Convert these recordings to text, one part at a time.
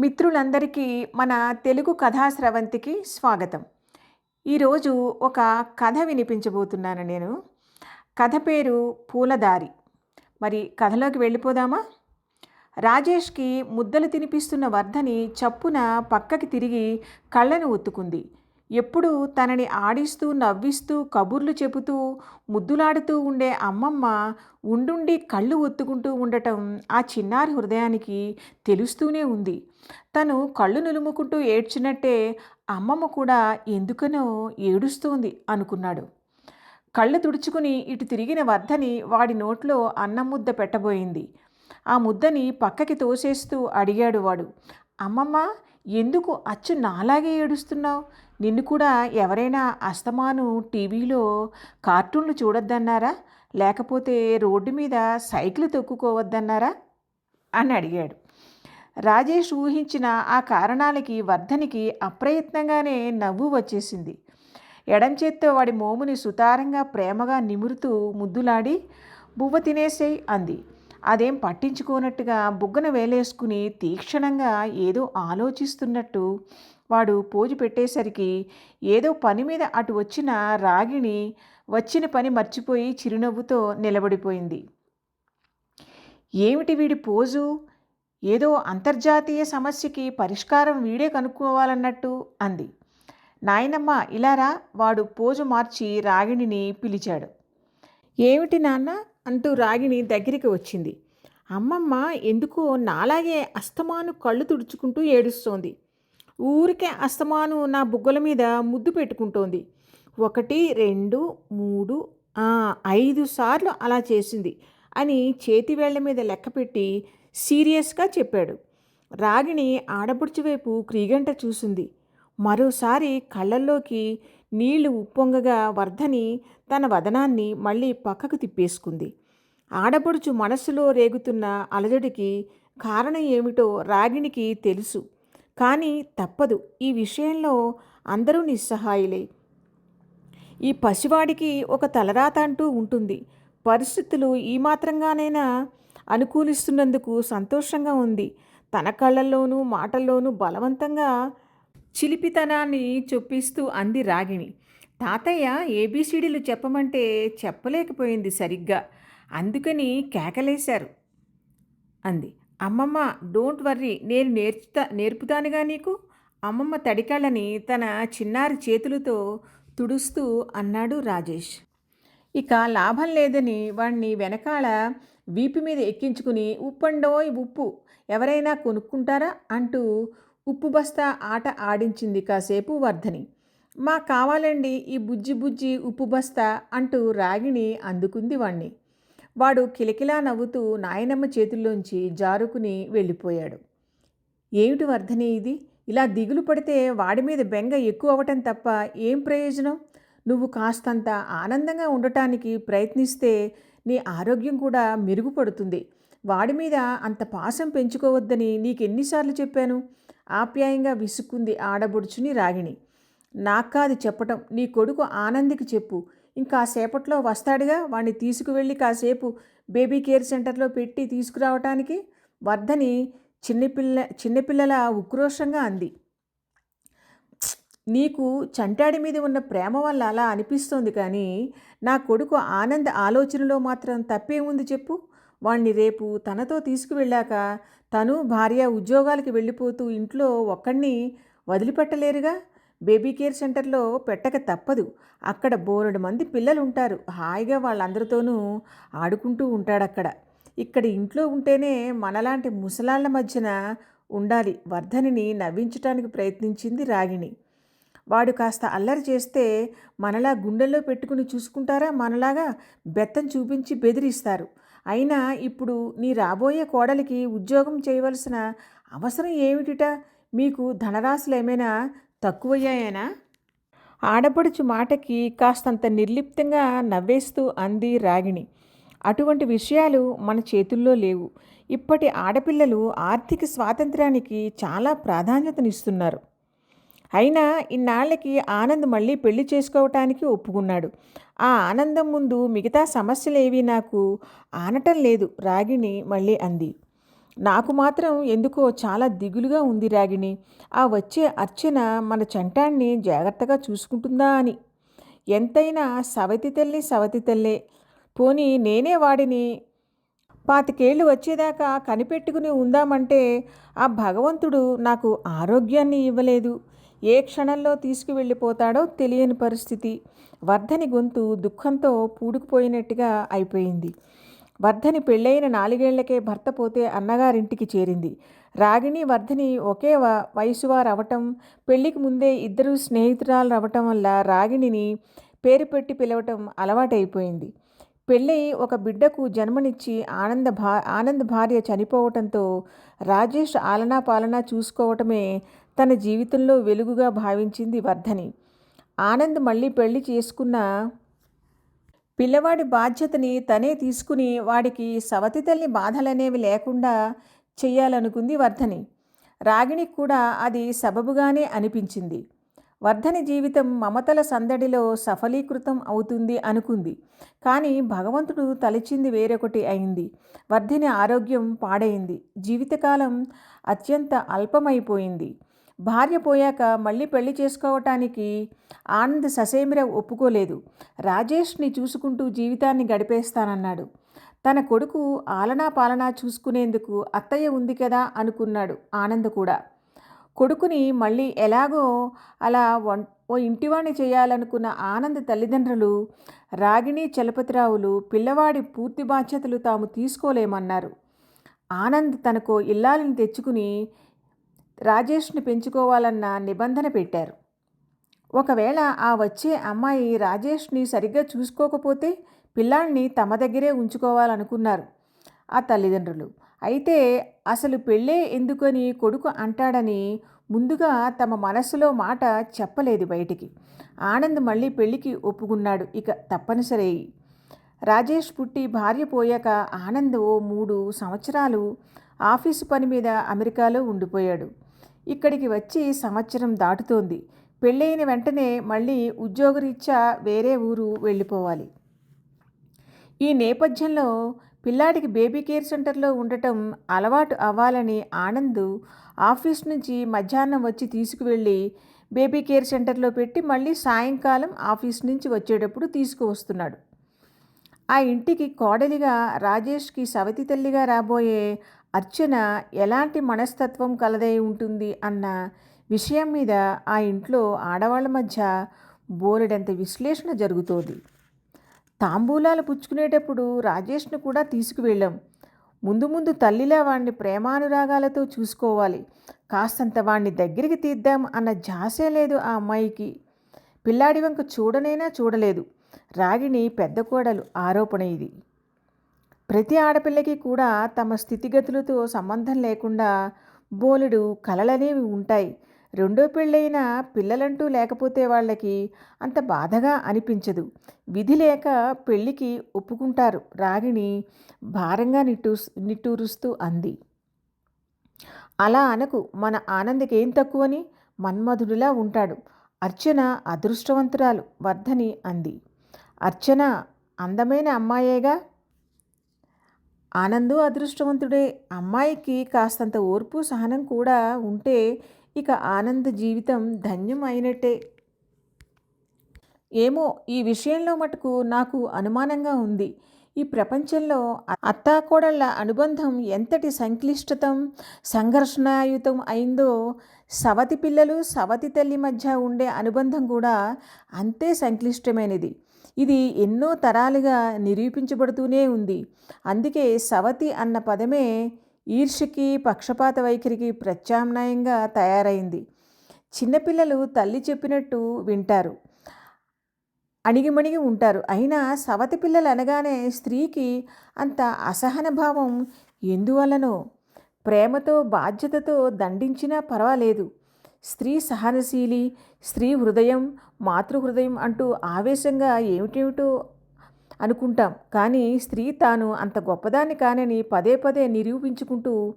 మిత్రులందరికీ మన తెలుగు కథా స్రవంతికి స్వాగతం. ఈరోజు ఒక కథ వినిపించబోతున్నాను నేను. కథ పేరు పూలదారి. మరి కథలోకి వెళ్ళిపోదామా? రాజేష్కి ముద్దలు తినిపిస్తున్న వర్ధని చప్పున పక్కకి తిరిగి కళ్ళను ఒత్తుకుంది ఎప్పుడు తనని ఆడిస్తూ నవ్విస్తూ కబుర్లు చెబుతూ ముద్దులాడుతూ ఉండే అమ్మమ్మ ఉండుండి కళ్ళు ఒత్తుకుంటూ ఉండటం ఆ చిన్నారి హృదయానికి తెలుస్తూనే ఉంది. తను కళ్ళు నులుముకుంటూ ఏడ్చినట్టే అమ్మమ్మ కూడా ఎందుకనో ఏడుస్తోంది అనుకున్నాడు. కళ్ళు తుడుచుకుని ఇటు తిరిగిన వర్ధని వాడి నోట్లో అన్నం ముద్ద పెట్టబోయింది. ఆ ముద్దని పక్కకి తోసేస్తూ అడిగాడు వాడు అమ్మమ్మ ఎందుకు అచ్చు నాలాగే ఏడుస్తున్నావు? నిన్ను కూడా ఎవరైనా అస్తమాను టీవీలో కార్టూన్లు చూడొద్దన్నారా? లేకపోతే రోడ్డు మీద సైకిల్ తొక్కుకోవద్దన్నారా? అని అడిగాడు. రాజేష్ ఊహించిన ఆ కారణాలకి వర్ధనికి అప్రయత్నంగానే నవ్వు వచ్చేసింది. ఎడం చేత్తో వాడి మోముని సుతారంగా ప్రేమగా నిమురుతూ ముద్దులాడి బువ్వ తినేసేయ్ అంది. అదేం పట్టించుకోనట్టుగా బుగ్గన వేలేసుకుని తీక్షణంగా ఏదో ఆలోచిస్తున్నట్టు వాడు పోజు పెట్టేసరికి ఏదో పని మీద అటు వచ్చిన రాగిణి వచ్చిన పని మర్చిపోయి చిరునవ్వుతో నిలబడిపోయింది. ఏమిటి వీడి పోజు? ఏదో అంతర్జాతీయ సమస్యకి పరిష్కారం వీడే కనుక్కోవాలన్నట్టు అంది. నాయనమ్మ ఇలారా వాడు పోజు మార్చి రాగిణిని పిలిచాడు. ఏమిటి నాన్న? అంటూ రాగిణి దగ్గరికి వచ్చింది. అమ్మమ్మ ఎందుకో నాలాగే అస్తమాను కళ్ళు తుడుచుకుంటూ ఏడుస్తోంది. ఊరికే అస్తమాను నా బుగ్గల మీద ముద్దు పెట్టుకుంటోంది. ఒకటి రెండు మూడు ఐదు సార్లు అలా చేసింది అని చేతి వేళ్ళ మీద లెక్కపెట్టి సీరియస్గా చెప్పాడు. రాగిణి ఆడబుడ్చి వైపు క్రీగంట చూసింది. మరోసారి కళ్ళల్లోకి నీళ్ళు ఉప్పొంగగా వర్ధని తన వదనాన్ని మళ్ళీ పక్కకు తిప్పేసుకుంది. ఆడపడుచు మనస్సులో రేగుతున్న అలజడికి కారణం ఏమిటో రాగిణికి తెలుసు. కానీ తప్పదు. ఈ విషయంలో అందరూ నిస్సహాయులే. ఈ పసివాడికి ఒక తలరాత అంటూ ఉంటుంది. పరిస్థితులు ఈ మాత్రంగానైనా అనుకూలిస్తున్నందుకు సంతోషంగా ఉంది. తన కళ్ళల్లోనూ మాటల్లోనూ బలవంతంగా చిలిపితనాన్ని చొప్పిస్తూ అంది రాగిణి. తాతయ్య ఏబీసీడీలు చెప్పమంటే చెప్పలేకపోయింది సరిగ్గా. అందుకని కేకలేశారు. అంది. అమ్మమ్మ డోంట్ వర్రీ నేను నేర్చుతా నేర్పుతానుగా నీకు? అమ్మమ్మ తడికాళ్ళని తన చిన్నారి చేతులతో తుడుస్తూ అన్నాడు రాజేష్. ఇక లాభం లేదని వాణ్ణి వెనకాల వీపు మీద ఎక్కించుకుని ఉప్పండోయ్ ఉప్పు ఎవరైనా కొనుక్కుంటారా? అంటూ ఉప్పు బస్తా ఆట ఆడించింది కాసేపు వర్ధని. మా కావాలండి ఈ బుజ్జి బుజ్జి ఉప్పు బస్తా అంటూ రాగిణి అందుకుంది వాణ్ణి. వాడు కిలకిలా నవ్వుతూ నాయనమ్మ చేతుల్లోంచి జారుకుని వెళ్ళిపోయాడు. ఏమిటి వర్ధని ఇది? ఇలా దిగులు పడితే వాడి మీద బెంగ ఎక్కువ అవ్వటం తప్ప ఏం ప్రయోజనం? నువ్వు కాస్తంత ఆనందంగా ఉండటానికి ప్రయత్నిస్తే నీ ఆరోగ్యం కూడా మెరుగుపడుతుంది. వాడి మీద అంత పాసం పెంచుకోవద్దని నీకెన్నిసార్లు చెప్పాను? ఆప్యాయంగా విసుక్కుంది ఆడబొడుచుని రాగిణి. నాకాది చెప్పటం నీ కొడుకు ఆనందికి చెప్పు. ఇంకాసేపట్లో వస్తాడుగా. వాడిని తీసుకువెళ్ళి కాసేపు బేబీ కేర్ సెంటర్లో పెట్టి తీసుకురావటానికి వర్ధని చిన్నపిల్ల చిన్నపిల్లల ఉక్రోషంగా అంది. నీకు చంటాడి మీద ఉన్న ప్రేమ వల్ల అలా అనిపిస్తోంది కానీ నా కొడుకు ఆనంద్ ఆలోచనలో మాత్రం తప్పేముంది చెప్పు. వాణ్ణి రేపు తనతో తీసుకువెళ్ళాక తను భార్య ఉద్యోగాలకి వెళ్ళిపోతూ ఇంట్లో ఒక్కడిని వదిలిపెట్టలేరుగా. బేబీ కేర్ సెంటర్లో పెట్టక తప్పదు. అక్కడ బోలెడు మంది పిల్లలు ఉంటారు హాయిగా వాళ్ళందరితోనూ ఆడుకుంటూ ఉంటాడక్కడ. ఇక్కడ ఇంట్లో ఉంటేనే మనలాంటి ముసలాళ్ళ మధ్యన ఉండాలి. వర్ధనిని నవ్వించటానికి ప్రయత్నించింది రాగిణి. వాడు కాస్త అల్లరి చేస్తే మనలా గుండెల్లో పెట్టుకుని చూసుకుంటారా? మనలాగా బెత్తం చూపించి బెదిరిస్తారు. అయినా ఇప్పుడు నీ రాబోయే కోడలికి ఉద్యోగం చేయవలసిన అవసరం ఏమిటిట? మీకు ధనరాశులు ఏమైనా తక్కువయ్యాయనా? ఆడపడుచు మాటకి కాస్తంత నిర్లిప్తంగా నవ్వేస్తూ అంది రాగిణి. అటువంటి విషయాలు మన చేతుల్లో లేవు. ఇప్పటి ఆడపిల్లలు ఆర్థిక స్వాతంత్రానికి చాలా ప్రాధాన్యతనిస్తున్నారు. అయినా ఇన్నాళ్ళకి ఆనంద్ మళ్ళీ పెళ్ళి చేసుకోవటానికి ఒప్పుకున్నాడు. ఆ ఆనందం ముందు మిగతా సమస్యలేవి నాకు ఆనటం లేదు రాగిణి మళ్ళీ అంది. నాకు మాత్రం ఎందుకో చాలా దిగులుగా ఉంది రాగిణి. ఆ వచ్చే అర్చన మన చంటాన్ని జాగ్రత్తగా చూసుకుంటుందా అని. ఎంతైనా సవతి తల్లి సవతి తల్లే. పోనీ నేనే వాడిని? పాతికేళ్ళు వచ్చేదాకా కనిపెట్టుకుని ఉందామంటే ఆ భగవంతుడు నాకు ఆరోగ్యాన్ని ఇవ్వలేదు. ఏ క్షణంలో తీసుకువెళ్ళిపోతాడో తెలియని పరిస్థితి. వర్ధని గొంతు దుఃఖంతో పూడుకుపోయినట్టుగా అయిపోయింది. వర్ధని పెళ్ళైన నాలుగేళ్ళకే భర్త పోతే అన్నగారింటికి చేరింది. రాగిణి వర్ధని ఒకే వ వయసువారు అవటం పెళ్ళికి ముందే ఇద్దరు స్నేహితురాలు అవటం వల్ల రాగిణిని పేరు పెట్టి పిలవటం అలవాటైపోయింది. పెళ్ళై ఒక బిడ్డకు జన్మనిచ్చి ఆనంద భా ఆనంద్ భార్య చనిపోవటంతో రాజేష్ ఆలనా పాలనా చూసుకోవటమే తన జీవితంలో వెలుగుగా భావించింది వర్ధని. ఆనంద్ మళ్ళీ పెళ్ళి చేసుకున్న పిల్లవాడి బాధ్యతని తనే తీసుకుని వాడికి సవతి తల్లి బాధలనేవి లేకుండా చెయ్యాలనుకుంది వర్ధని. రాగిణికి కూడా అది సబబుగానే అనిపించింది. వర్ధని జీవితం మమతల సందడిలో సఫలీకృతం అవుతుంది అనుకుంది. కానీ భగవంతుడు తలచింది వేరొకటి అయింది. వర్ధని ఆరోగ్యం పాడైంది. జీవితకాలం అత్యంత అల్పమైపోయింది. భార్య పోయాక మళ్ళీ పెళ్ళి చేసుకోవటానికి ఆనంద్ ససేమిర ఒప్పుకోలేదు. రాజేష్ని చూసుకుంటూ జీవితాన్ని గడిపేస్తానన్నాడు. తన కొడుకు ఆలనా పాలనా చూసుకునేందుకు అత్తయ్య ఉంది కదా అనుకున్నాడు ఆనంద్ కూడా. కొడుకుని మళ్ళీ ఎలాగో అలా వం ఓ ఇంటివాణ్ణి చేయాలనుకున్న ఆనంద్ తల్లిదండ్రులు రాగిణి చలపతిరావులు పిల్లవాడి పూర్తి బాధ్యతలు తాము తీసుకోలేమన్నారు. ఆనంద్ తనకు ఇల్లాలని తెచ్చుకుని రాజేష్ని పెంచుకోవాలన్న నిబంధన పెట్టారు. ఒకవేళ ఆ వచ్చే అమ్మాయి రాజేష్ని సరిగ్గా చూసుకోకపోతే పిల్లాన్ని తమ దగ్గరే ఉంచుకోవాలనుకున్నారు ఆ తల్లిదండ్రులు. అయితే అసలు పెళ్ళే ఎందుకని కొడుకు అంటాడని ముందుగా తమ మనసులో మాట చెప్పలేదు బయటికి. ఆనంద్ మళ్ళీ పెళ్ళికి ఒప్పుకున్నాడు ఇక తప్పనిసరి. రాజేష్ పుట్టి భార్య పోయాక ఆనంద్ ఓ మూడు సంవత్సరాలు ఆఫీసు పని మీద అమెరికాలో ఉండిపోయాడు. ఇక్కడికి వచ్చి సంవత్సరం దాటుతోంది. పెళ్ళైన వెంటనే మళ్ళీ ఉద్యోగరీత్యా వేరే ఊరు వెళ్ళిపోవాలి. ఈ నేపథ్యంలో పిల్లాడికి బేబీ కేర్ సెంటర్లో ఉండటం అలవాటు అవ్వాలని ఆనంద్ ఆఫీస్ నుంచి మధ్యాహ్నం వచ్చి తీసుకువెళ్ళి బేబీ కేర్ సెంటర్లో పెట్టి మళ్ళీ సాయంకాలం ఆఫీస్ నుంచి వచ్చేటప్పుడు తీసుకువస్తున్నాడు. ఆ ఇంటికి కోడలిగా రాజేష్కి సవతి తల్లిగా రాబోయే అర్చన ఎలాంటి మనస్తత్వం కలదై ఉంటుంది అన్న విషయం మీద ఆ ఇంట్లో ఆడవాళ్ళ మధ్య బోలెడంత విశ్లేషణ జరుగుతోంది. తాంబూలాలు పుచ్చుకునేటప్పుడు రాజేష్ను కూడా తీసుకువెళ్ళాం. ముందు ముందు తల్లిలా వాణ్ణి ప్రేమానురాగాలతో చూసుకోవాలి. కాస్తంత వాణ్ణి దగ్గరికి తీద్దాం అన్న జాసే లేదు ఆ అమ్మాయికి. పిల్లాడి వంక చూడనైనా చూడలేదు. రాగిణి పెద్ద కోడలు ఆరోపణ ఇది. ప్రతి ఆడపిల్లకి కూడా తమ స్థితిగతులతో సంబంధం లేకుండా బోలెడు కలలనేవి ఉంటాయి. రెండో పెళ్ళైన పిల్లలంటూ లేకపోతే వాళ్ళకి అంత బాధగా అనిపించదు. విధి లేక పెళ్ళికి ఒప్పుకుంటారు. రాగిణి భారంగా నిట్టూ నిట్టూరుస్తూ అంది. అలా అనకు. మన ఆనందకి ఏం తక్కువని? మన్మధుడిలా ఉంటాడు. అర్చన అదృష్టవంతురాలు. వర్ధని అంది. అర్చన అందమైన అమ్మాయేగా? ఆనందు అదృష్టవంతుడే. అమ్మాయికి కాస్తంత ఓర్పు సహనం కూడా ఉంటే ఇక ఆనంద్ జీవితం ధన్యం అయినట్టే ఏమో ఈ విషయంలో మటుకు నాకు అనుమానంగా ఉంది. ఈ ప్రపంచంలో అత్తాకోడళ్ళ అనుబంధం ఎంతటి సంక్లిష్టతం సంఘర్షణాయుతం అయిందో సవతి పిల్లలు సవతి తల్లి మధ్య ఉండే అనుబంధం కూడా అంతే సంక్లిష్టమైనది. ఇది ఎన్నో తరాలుగా నిరూపించబడుతూనే ఉంది. అందుకే సవతి అన్న పదమే ఈర్ష్యకి పక్షపాత వైఖరికి ప్రత్యామ్నాయంగా తయారైంది. చిన్నపిల్లలు తల్లి చెప్పినట్టు వింటారు అణిగిమణిగి ఉంటారు. అయినా సవతి పిల్లలు అనగానే స్త్రీకి అంత అసహన భావం ఎందువలనో ప్రేమతో బాధ్యతతో దండించినా పర్వాలేదు. స్త్రీ సహనశీలి స్త్రీ హృదయం మాతృహృదయం అంటూ ఆవేశంగా ఏమిటేమిటో అనుకుంటాం. కానీ స్త్రీ తాను అంత గొప్పదాన్ని కానని పదే పదే నిరూపించుకుంటూ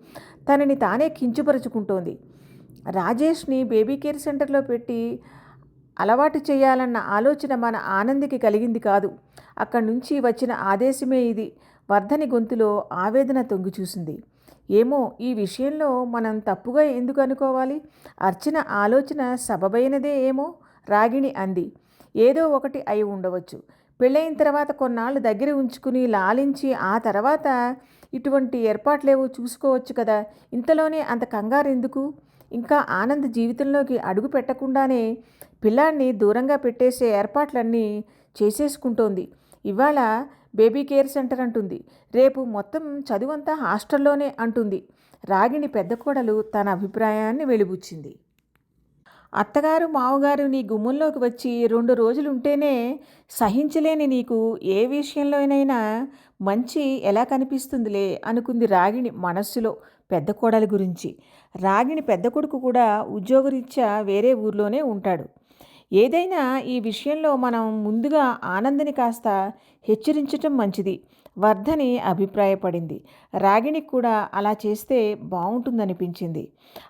తనని తానే కించుపరుచుకుంటోంది. రాజేష్ని బేబీ కేర్ సెంటర్లో పెట్టి అలవాటు చేయాలన్న ఆలోచన మన ఆనందికి కలిగింది కాదు. అక్కడి నుంచి వచ్చిన ఆదేశమే ఇది. వర్ధని గొంతులో ఆవేదన తొంగి చూసింది ఏమో ఈ విషయంలో మనం తప్పుగా ఎందుకు అనుకోవాలి? అర్చన ఆలోచన సబబైనదే ఏమో? రాగిణి అంది. ఏదో ఒకటి అయి ఉండవచ్చు. పెళ్ళైన తర్వాత కొన్నాళ్ళు దగ్గర ఉంచుకుని లాలించి ఆ తర్వాత ఇటువంటి ఏర్పాట్లేవో చూసుకోవచ్చు కదా. ఇంతలోనే అంత కంగారు ఎందుకు? ఇంకా ఆనంద్ జీవితంలోకి అడుగు పెట్టకుండానే పిల్లాన్ని దూరంగా పెట్టేసే ఏర్పాట్లన్నీ చేసేసుకుంటోంది. ఇవాళ బేబీ కేర్ సెంటర్ అంటుంది. రేపు మొత్తం చదువంతా హాస్టల్లోనే అంటుంది. రాగిణి పెద్ద కోడలు తన అభిప్రాయాన్ని వెలిబుచ్చింది. అత్తగారు మావగారు నీ గుమ్మంలోకి వచ్చి రెండు రోజులుంటేనే సహించలేని నీకు ఏ విషయంలోనైనా మంచి ఎలా కనిపిస్తుందిలే అనుకుంది రాగిణి మనస్సులో పెద్ద కోడలి గురించి. రాగిణి పెద్ద కొడుకు కూడా ఉద్యోగరీత్యా వేరే ఊర్లోనే ఉంటాడు. ఏదైనా ఈ విషయంలో మనం ముందుగా ఆనందని కాస్త హెచ్చరించటం మంచిది. వర్ధని అభిప్రాయపడింది. రాగిణికి కూడా అలా చేస్తే బాగుంటుందనిపించింది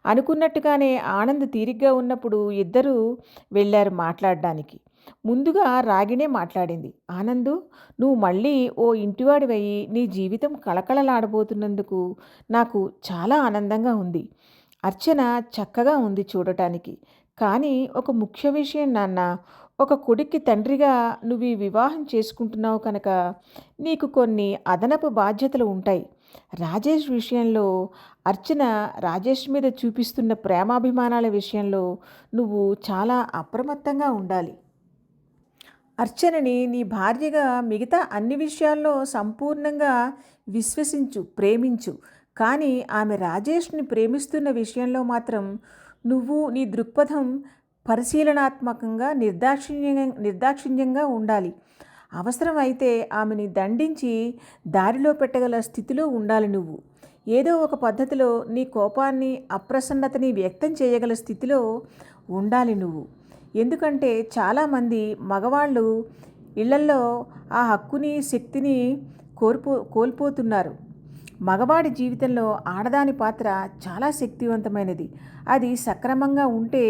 అనుకున్నట్టుగానే ఆనంద్ తీరిగ్గా ఉన్నప్పుడు ఇద్దరూ వెళ్ళారు మాట్లాడడానికి. ముందుగా రాగిణే మాట్లాడింది. ఆనందు నువ్వు మళ్ళీ ఓ ఇంటివాడివయ్యి నీ జీవితం కళకళలాడబోతున్నందుకు నాకు చాలా ఆనందంగా ఉంది. అర్చన చక్కగా ఉంది చూడటానికి. కానీ ఒక ముఖ్య విషయం నాన్న ఒక కొడుక్కి తండ్రిగా నువ్వు ఈ వివాహం చేసుకుంటున్నావు కనుక నీకు కొన్ని అదనపు బాధ్యతలు ఉంటాయి. రాజేష్ విషయంలో అర్చన రాజేష్ మీద చూపిస్తున్న ప్రేమాభిమానాల విషయంలో నువ్వు చాలా అప్రమత్తంగా ఉండాలి. అర్చనని నీ భార్యగా మిగతా అన్ని విషయాల్లో సంపూర్ణంగా విశ్వసించు ప్రేమించు. కానీ ఆమె రాజేష్ని ప్రేమిస్తున్న విషయంలో మాత్రం నువ్వు నీ దృక్పథం పరిశీలనాత్మకంగా నిర్దాక్షిణ్య నిర్దాక్షిణ్యంగా ఉండాలి. అవసరమైతే ఆమెని దండించి దారిలో పెట్టగల స్థితిలో ఉండాలి నువ్వు. ఏదో ఒక పద్ధతిలో నీ కోపాన్ని అప్రసన్నతని వ్యక్తం చేయగల స్థితిలో ఉండాలి నువ్వు. ఎందుకంటే చాలామంది మగవాళ్ళు ఇళ్ళల్లో ఆ హక్కుని శక్తిని కోల్పో కోల్పోతున్నారు. మగవాడి జీవితంలో ఆడదాని పాత్ర చాలా శక్తివంతమైనది. అది సక్రమంగా ఉంటే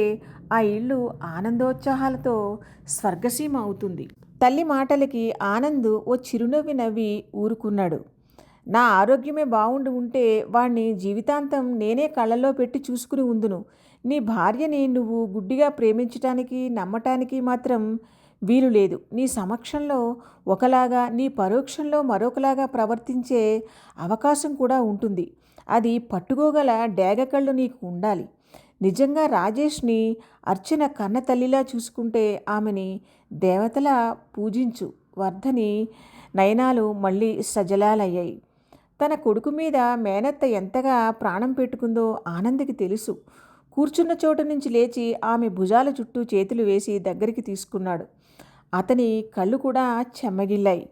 ఆ ఇల్లు ఆనందోత్సాహాలతో స్వర్గసీమ అవుతుంది. తల్లి మాటలకి ఆనంద్ ఓ చిరునవ్వి నవ్వి ఊరుకున్నాడు. నా ఆరోగ్యమే బాగుండి ఉంటే వాణ్ణి జీవితాంతం నేనే కళ్ళల్లో పెట్టి చూసుకుని ఉందును. నీ భార్యని నువ్వు గుడ్డిగా ప్రేమించటానికి నమ్మటానికి మాత్రం వీలు లేదు. నీ సమక్షంలో ఒకలాగా నీ పరోక్షంలో మరొకలాగా ప్రవర్తించే అవకాశం కూడా ఉంటుంది. అది పట్టుకోగల డేగకళ్ళు నీకు ఉండాలి. నిజంగా రాజేష్ని అర్చన కన్న తల్లిలా చూసుకుంటే ఆమెని దేవతలా పూజించు. వర్ధని నయనాలు మళ్ళీ సజలాలయ్యాయి. తన కొడుకు మీద మేనత్త ఎంతగా ప్రాణం పెట్టుకుందో ఆనందికి తెలుసు. కూర్చున్న చోటు నుంచి లేచి ఆమె భుజాల చుట్టూ చేతులు వేసి దగ్గరికి తీసుకున్నాడు. అతని కళ్ళు కూడా చెమ్మగిల్లాయి.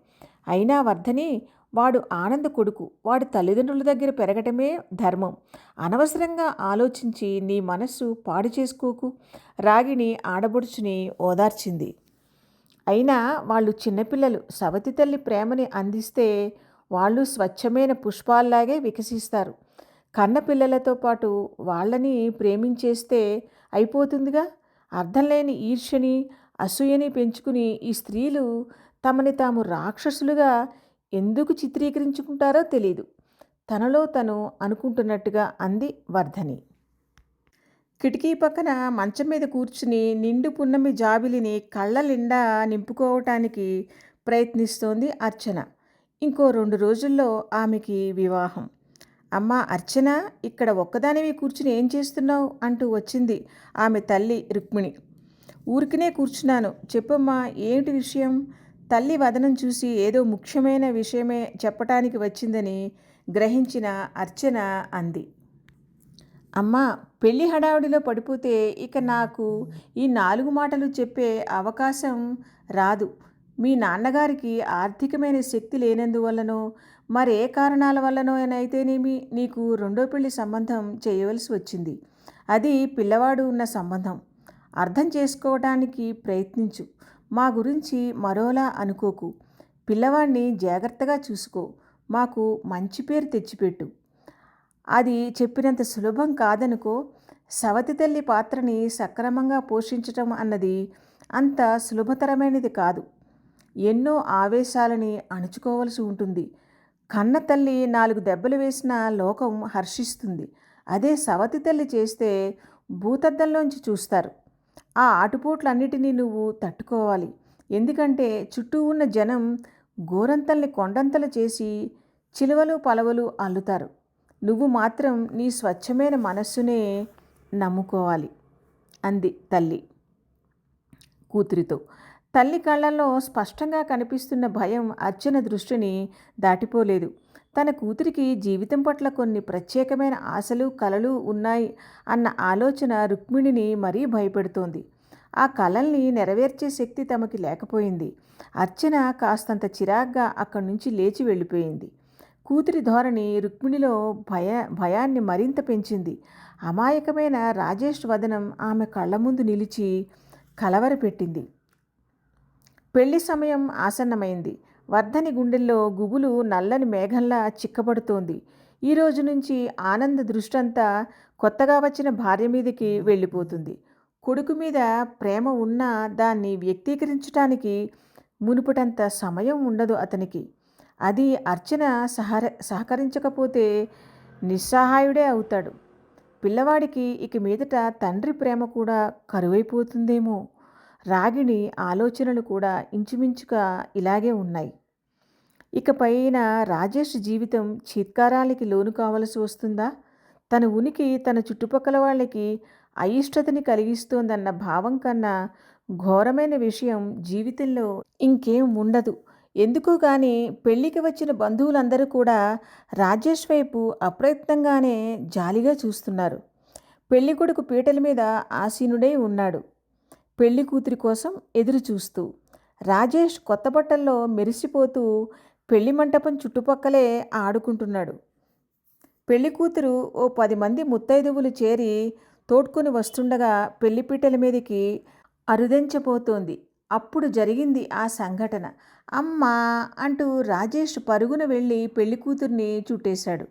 అయినా వర్ధని వాడు ఆనంద కొడుకు వాడి తల్లిదండ్రుల దగ్గర పెరగటమే ధర్మం. అనవసరంగా ఆలోచించి నీ మనస్సు పాడు చేసుకోకు. రాగిని ఆడబొడుచుని ఓదార్చింది. అయినా వాళ్ళు చిన్నపిల్లలు సవతి తల్లి ప్రేమని అందిస్తే వాళ్ళు స్వచ్ఛమైన పుష్పాల్లాగే వికసిస్తారు. కన్న పిల్లలతో పాటు వాళ్ళని ప్రేమించేస్తే అయిపోతుందిగా? అర్థం లేని ఈర్ష్యని అసూయని పెంచుకుని ఈ స్త్రీలు తమని తాము రాక్షసులుగా ఎందుకు చిత్రీకరించుకుంటారో తెలియదు తనలో తను అనుకుంటున్నట్టుగా అంది వర్ధని. కిటికీ పక్కన మంచం మీద కూర్చుని నిండు పున్నమి జాబిలిని కళ్ళ నిండా నింపుకోవటానికి ప్రయత్నిస్తోంది అర్చన. ఇంకో రెండు రోజుల్లో ఆమెకి వివాహం. అమ్మ అర్చన ఇక్కడ ఒక్కదానివి కూర్చుని ఏం చేస్తున్నావు? అంటూ వచ్చింది ఆమె తల్లి రుక్మిణి. ఊరికినే కూర్చున్నాను. చెప్పమ్మా ఏమిటి విషయం? తల్లి వదనం చూసి ఏదో ముఖ్యమైన విషయమే చెప్పటానికి వచ్చిందని గ్రహించిన అర్చన అంది. అమ్మా పెళ్ళి హడావుడిలో పడిపోతే ఇక నాకు ఈ నాలుగు మాటలు చెప్పే అవకాశం రాదు. మీ నాన్నగారికి ఆర్థికమైన శక్తి లేనందువల్లనో మరే కారణాల వల్లనో అయితేనేమి నీకు రెండో పెళ్ళి సంబంధం చేయవలసి వచ్చింది. అది పిల్లవాడు ఉన్న సంబంధం. అర్థం చేసుకోవడానికి ప్రయత్నించు. మా గురించి మరోలా అనుకోకు. పిల్లవాడిని జాగ్రత్తగా చూసుకో. మాకు మంచి పేరు తెచ్చిపెట్టు. అది చెప్పినంత సులభం కాదనుకో సవతి తల్లి పాత్రని సక్రమంగా పోషించటం అన్నది అంత సులభతరమైనది కాదు. ఎన్నో ఆవేశాలని అణుచుకోవలసి ఉంటుంది. కన్న తల్లి నాలుగు దెబ్బలు వేసిన లోకం హర్షిస్తుంది. అదే సవతి తల్లి చేస్తే భూతద్దంలోంచి చూస్తారు. ఆ ఆటుపోట్లన్నిటినీ నువ్వు తట్టుకోవాలి. ఎందుకంటే చుట్టూ ఉన్న జనం గోరంతల్ని కొండంతలు చేసి చిలువలు పలవలు అల్లుతారు. నువ్వు మాత్రం నీ స్వచ్ఛమైన మనస్సునే నమ్ముకోవాలి. అంది తల్లి. కూతురితో. తల్లి కళ్ళల్లో స్పష్టంగా కనిపిస్తున్న భయం అర్చన దృష్టిని దాటిపోలేదు. తన కూతురికి జీవితం పట్ల కొన్ని ప్రత్యేకమైన ఆశలు కలలు ఉన్నాయి అన్న ఆలోచన రుక్మిణిని మరీ భయపెడుతోంది. ఆ కలల్ని నెరవేర్చే శక్తి తమకి లేకపోయింది. అర్చన కాస్తంత చిరాగ్గా అక్కడి నుంచి లేచి వెళ్ళిపోయింది. కూతురి ధోరణి రుక్మిణిలో భయ భయాన్ని మరింత పెంచింది. అమాయకమైన రాజేష్ వదనం ఆమె కళ్ళ ముందు నిలిచి కలవరపెట్టింది. పెళ్ళి సమయం ఆసన్నమైంది. వర్ధని గుండెల్లో గుబులు నల్లని మేఘంలా చిక్కబడుతోంది. ఈ రోజు నుంచి ఆనంద దృష్టంతా కొత్తగా వచ్చిన భార్య మీదకి వెళ్ళిపోతుంది. కొడుకు మీద ప్రేమ ఉన్నా దాన్ని వ్యక్తీకరించడానికి మునుపటంత సమయం ఉండదు అతనికి. అది అర్చన సహర సహకరించకపోతే నిస్సహాయుడే అవుతాడు. పిల్లవాడికి ఇక మీదట తండ్రి ప్రేమ కూడా కరువైపోతుందేమో. రాగిణి ఆలోచనలు కూడా ఇంచుమించుగా ఇలాగే ఉన్నాయి. ఇకపైన రాజేష్ జీవితం చీత్కారాలకి లోను కావలసి వస్తుందా? తన ఉనికి తన చుట్టుపక్కల వాళ్ళకి అయిష్టతని కలిగిస్తోందన్న భావం కన్నా ఘోరమైన విషయం జీవితంలో ఇంకేం ఉండదు. ఎందుకో కానీ పెళ్ళికి వచ్చిన బంధువులందరూ కూడా రాజేష్ వైపు అప్రయత్నంగానే జాలిగా చూస్తున్నారు. పెళ్ళి కొడుకు పీటల మీద ఆసీనుడై ఉన్నాడు. పెళ్ళి కూతురి కోసం ఎదురు చూస్తూ రాజేష్ కొత్త బట్టల్లో మెరిసిపోతూ పెళ్ళి మంటపం చుట్టుపక్కలే ఆడుకుంటున్నాడు. పెళ్ళి కూతురు ఓ పది మంది ముత్తైదువులు చేరి తోడ్కొని వస్తుండగా పెళ్ళిపీటల మీదకి అరుదెంచబోతోంది. అప్పుడు జరిగింది ఆ సంఘటన. అమ్మా అంటూ రాజేష్ పరుగున వెళ్ళి పెళ్ళి కూతుర్ని చుట్టేశాడు.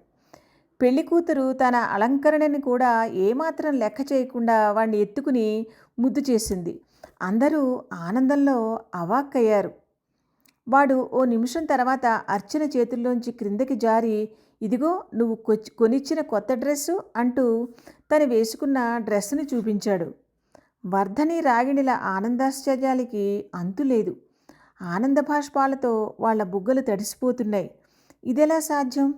పెళ్ళి కూతురు తన అలంకరణని కూడా ఏమాత్రం లెక్క చేయకుండా వాణ్ణి ఎత్తుకుని ముద్దు చేసింది. అందరూ ఆనందంలో అవాక్కయ్యారు. వాడు ఓ నిమిషం తర్వాత అర్చన చేతుల్లోంచి క్రిందకి జారి ఇదిగో నువ్వు కొనిచ్చిన కొత్త డ్రెస్సు అంటూ తను వేసుకున్న డ్రెస్సును చూపించాడు. వర్ధని రాగిణిల ఆనందాశ్చర్యాలకి అంతులేదు ఆనంద భాష్పాలతో వాళ్ళ బుగ్గలు తడిసిపోతున్నాయి. ఇదెలా సాధ్యం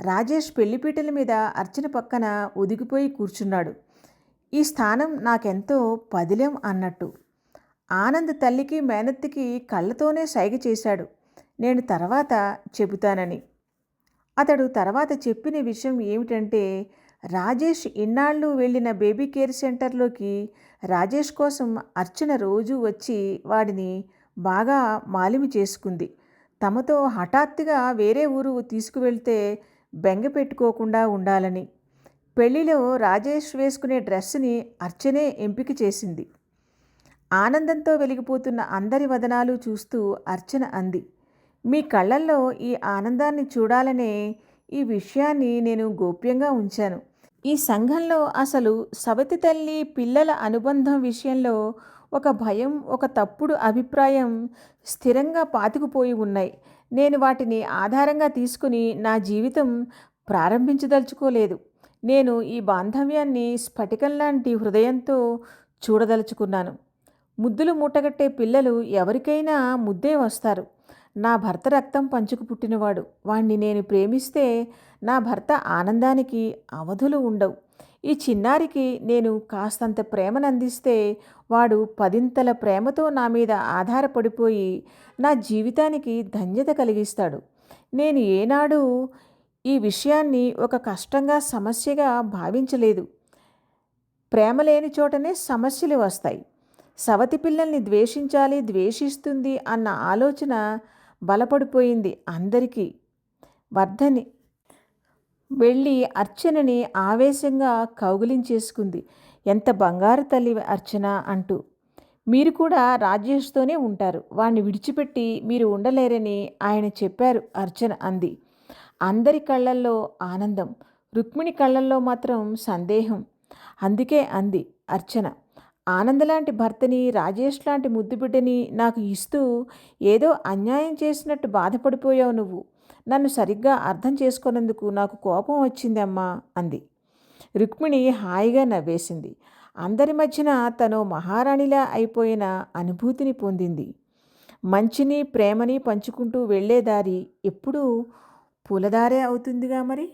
రాజేష్ పెళ్ళిపీటల మీద అర్చన పక్కన ఒదిగిపోయి కూర్చున్నాడు. ఈ స్థానం నాకెంతో పదిలేం అన్నట్టు. ఆనంద్ తల్లికి మేనత్తికి కళ్ళతోనే సైగ చేశాడు. నేను తర్వాత చెబుతానని. అతడు తర్వాత చెప్పిన విషయం ఏమిటంటే రాజేష్ ఇన్నాళ్ళు వెళ్ళిన బేబీ కేర్ సెంటర్లోకి రాజేష్ కోసం అర్చన రోజు వచ్చి వాడిని బాగా మాలిమి చేసుకుంది. తమతో హఠాత్తుగా వేరే ఊరు తీసుకువెళ్తే బెంగ పెట్టుకోకుండా ఉండాలని. పెళ్ళిలో రాజేష్ వేసుకునే డ్రెస్ని అర్చనే ఎంపిక చేసింది. ఆనందంతో వెలిగిపోతున్న అందరి వదనాలు చూస్తూ అర్చన అంది. మీ కళ్ళల్లో ఈ ఆనందాన్ని చూడాలనే ఈ విషయాన్ని నేను గోప్యంగా ఉంచాను. ఈ సంఘంలో అసలు సవతి తల్లి పిల్లల అనుబంధం విషయంలో ఒక భయం ఒక తప్పుడు అభిప్రాయం స్థిరంగా పాతుకుపోయి ఉన్నాయి. నేను వాటిని ఆధారంగా తీసుకుని నా జీవితం ప్రారంభించదలుచుకోలేదు. నేను ఈ బాంధవ్యాన్ని స్ఫటికం లాంటి హృదయంతో చూడదలుచుకున్నాను. ముద్దులు మూటగట్టే పిల్లలు ఎవరికైనా ముద్దే వస్తారు. నా భర్త రక్తం పంచుకు పుట్టినవాడు. వాణ్ణి నేను ప్రేమిస్తే నా భర్త ఆనందానికి అవధులు ఉండవు. ఈ చిన్నారికి నేను కాస్తంత ప్రేమను అందిస్తే వాడు పదింతల ప్రేమతో నా మీద ఆధారపడిపోయి నా జీవితానికి ధన్యత కలిగిస్తాడు. నేను ఏనాడు ఈ విషయాన్ని ఒక కష్టంగా సమస్యగా భావించలేదు. ప్రేమ లేని చోటనే సమస్యలు వస్తాయి. సవతి పిల్లల్ని ద్వేషించాలి ద్వేషిస్తుంది అన్న ఆలోచన బలపడిపోయింది అందరికీ. వర్ధని వెళ్ళి అర్చనని ఆవేశంగా కౌగిలించేసుకుంది. ఎంత బంగారు తల్లి అర్చన అంటూ. మీరు కూడా రాజేష్తోనే ఉంటారు. వాణ్ణి విడిచిపెట్టి మీరు ఉండలేరని ఆయన చెప్పారు అర్చన అంది. అందరి కళ్ళల్లో ఆనందం రుక్మిణి కళ్ళల్లో మాత్రం సందేహం. అందుకే అంది అర్చన. ఆనంద్ లాంటి భర్తని రాజేష్ లాంటి ముద్దుబిడ్డని నాకు ఇస్తూ ఏదో అన్యాయం చేసినట్టు బాధపడిపోయావు నువ్వు. నన్ను సరిగ్గా అర్థం చేసుకున్నందుకు నాకు కోపం వచ్చిందమ్మా అంది. రుక్మిణి హాయిగా నవ్వేసింది. అందరి మధ్యన తను మహారాణిలా అయిపోయిన అనుభూతిని పొందింది. మంచిని ప్రేమని పంచుకుంటూ వెళ్ళే దారి ఎప్పుడూ పూలదారే అవుతుందిగా మరి?